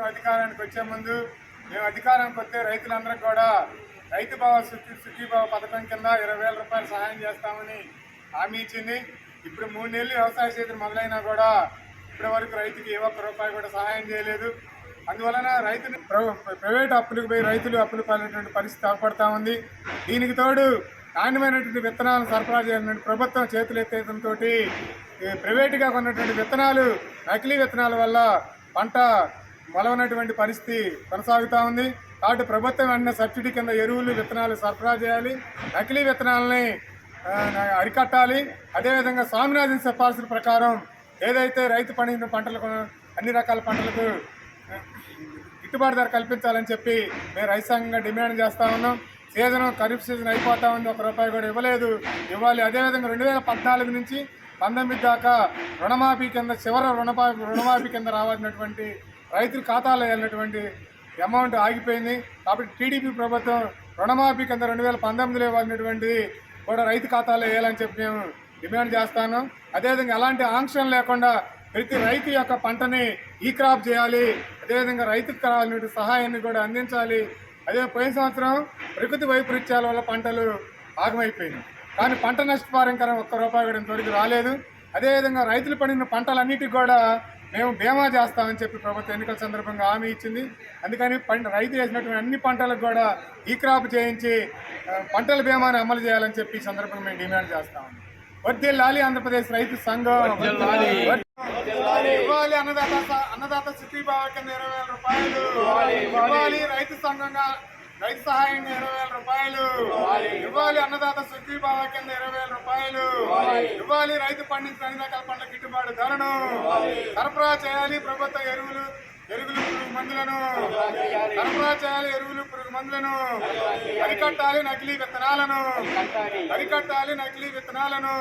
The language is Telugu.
ప్రభుత్వం అధికారానికి వచ్చే ముందు మేము అధికారానికి వస్తే రైతులందరికీ కూడా రైతు భావ సుఖీ సుఖీభావ పథకం కింద ఇరవై వేల రూపాయలు సహాయం చేస్తామని హామీ ఇచ్చింది. ఇప్పుడు మూడు నెలలు వ్యవసాయ చేతులు మొదలైనా కూడా ఇప్పటి వరకు రైతుకి ఏ ఒక్క రూపాయి కూడా సహాయం చేయలేదు. అందువలన రైతులు ప్ర- ప్రైవేట్ అప్పులకు పోయి రైతులు అప్పులు పాలైనటువంటి పరిస్థితి ఏర్పడతా ఉంది. దీనికి తోడు నాణ్యమైనటువంటి విత్తనాలను సరఫరా చేయాలని ప్రభుత్వం చేతులు ఎత్తేయడంతో ప్రైవేటుగా కొన్నటువంటి విత్తనాలు నకిలీ విత్తనాల వల్ల పంట మొలవనటువంటి పరిస్థితి కొనసాగుతూ ఉంది. కాబట్టి ప్రభుత్వం వెంటనే సబ్సిడీ కింద ఎరువులు విత్తనాలు సరఫరా చేయాలి. నకిలీ విత్తనాలని అరికట్టాలి. అదేవిధంగా స్వామినాథన్ సిఫార్సుల ప్రకారం ఏదైతే రైతు పండించిన పంటలకు అన్ని రకాల పంటలకు గిట్టుబాటు ధర కల్పించాలని చెప్పి మేము రైతు సంఘంగా డిమాండ్ చేస్తా ఉన్నాం. సీజన్ ఖరీఫ్ సీజన్ అయిపోతా ఉంది. ఒక రూపాయి కూడా ఇవ్వలేదు. ఇవ్వాలి. అదేవిధంగా రెండు వేల పద్నాలుగు నుంచి పంతొమ్మిది దాకా రుణమాఫీ కింద చివరి రుణమాఫీ రుణమాఫీ కింద రావాల్సినటువంటి రైతుల ఖాతాలో వెళ్ళినటువంటి అమౌంట్ ఆగిపోయింది. కాబట్టి టీడీపీ ప్రభుత్వం రుణమాఫీ కింద రెండు వేల పంతొమ్మిదిలో ఇవ్వాలనేటువంటిది కూడా రైతు ఖాతాలో వేయాలని చెప్పి మేము డిమాండ్ చేస్తాను అదేవిధంగా ఎలాంటి ఆంక్షలు లేకుండా ప్రతి రైతు యొక్క పంటని ఈ క్రాప్ చేయాలి. అదేవిధంగా రైతుకు కావాల్సిన సహాయాన్ని కూడా అందించాలి. అదే పోయిన సంవత్సరం ప్రకృతి వైపరీత్యాల వల్ల పంటలు ఆగమైపోయింది కానీ పంట నష్టపరిహారం ఒక్క రూపాయి కూడా ఇంతవరకు రాలేదు. అదేవిధంగా రైతులు పండిన పంటలన్నిటికి కూడా మేము బీమా చేస్తామని చెప్పి ప్రభుత్వం ఎన్నికల సందర్భంగా హామీ ఇచ్చింది. అందుకని పంట రైతు వేసినటువంటి అన్ని పంటలకు కూడా ఈ క్రాప్ చేయించి పంటల బీమాని అమలు చేయాలని చెప్పి ఈ సందర్భంగా మేము డిమాండ్ చేస్తాము వడ్డీ లాలి ఆంధ్రప్రదేశ్ రైతు సంఘం. ఇవ్వాలి అన్నదాత అన్నదాత స్థితి భావ కింద ఇరవై వేల రూపాయలు. ఇవ్వాలి రైతు సంఘంగా రైతు సహాయంగా ఇరవై వేల రూపాయలు. ఇవ్వాలి. అన్నదాత స్థితి భావ కింద ఇరవై వేల రూపాయలు. ఇవ్వాలి. రైతు పండించిన అన్ని రకాల పంటల గిట్టుబాటు ధరను. సరఫరా చేయాలి ప్రభుత్వ ఎరువులు ఎరువులు పురుగు మందులను. సరఫరా చేయాలి ఎరువులు పురుగు మందులను. అరికట్టాలి నకిలీ విత్తనాలను. అరికట్టాలి. నకిలీ విత్తనాలను.